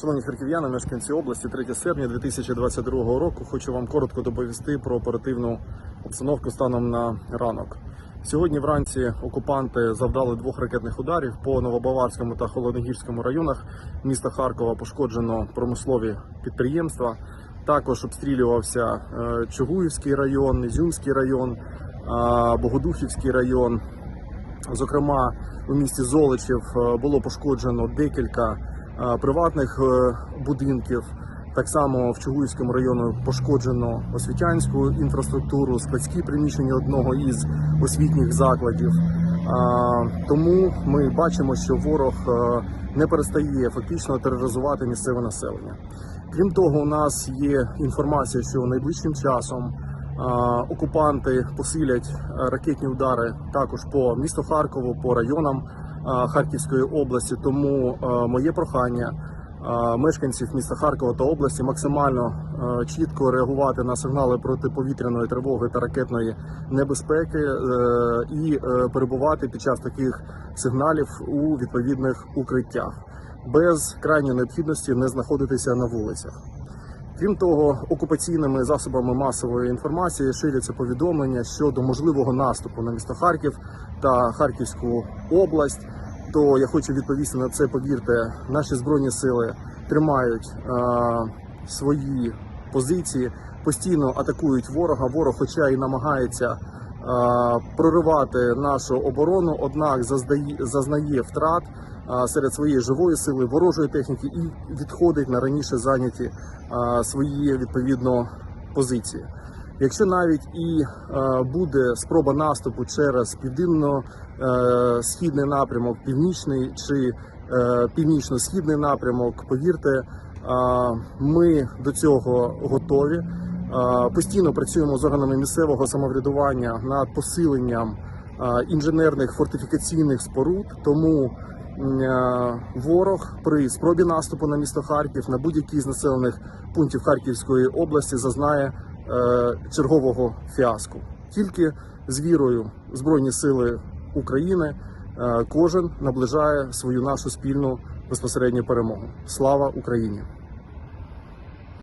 Шановні харків'яни, мешканці області, 3 серпня 2022 року. Хочу вам коротко доповісти про оперативну обстановку станом на ранок. Сьогодні вранці окупанти завдали двох ракетних ударів по Новобаварському та Холодногірському районах міста Харкова. Пошкоджено промислові підприємства. Також обстрілювався е, Чугуївський район, Ізюмський район, е, Богодухівський район. Зокрема, у місті Золочів е, було пошкоджено декілька приватних е, будинків. Так само в Чугуївському районі пошкоджено освітянську інфраструктуру, складські приміщення одного із освітніх закладів. Тому ми бачимо, що ворог е, не перестає фактично тероризувати місцеве населення. Крім того, у нас є інформація, що найближчим часом окупанти посилять е, ракетні удари також по місту Харкову, по районам Харківської області. Тому е, моє прохання е, мешканців міста Харкова та області максимально е, чітко реагувати на сигнали протиповітряної тривоги та ракетної небезпеки е, і е, перебувати під час таких сигналів у відповідних укриттях без крайньої необхідності не знаходитися на вулицях. Крім того, окупаційними засобами масової інформації ширяться повідомлення щодо можливого наступу на місто Харків та Харківську область. То я хочу відповісти на це. Повірте, наші збройні сили тримають е, свої позиції, постійно атакують ворога. Ворог, хоча і намагається е, проривати нашу оборону, однак заздає, зазнає втрат е, серед своєї живої сили, ворожої техніки і відходить на раніше зайняті е, свої відповідно позиції. Якщо навіть і е, буде спроба наступу через південно-східний напрямок, північний чи е, північно-східний напрямок, повірте, е, ми до цього готові. Е, Постійно працюємо з органами місцевого самоврядування над посиленням е, інженерних фортифікаційних споруд. Тому е, ворог при спробі наступу на місто Харків на будь-який з населених пунктів Харківської області зазнає е, чергового фіаско. Тільки з вірою Збройні Сили України е, кожен наближає свою нашу спільну безпосередню перемогу. Слава Україні!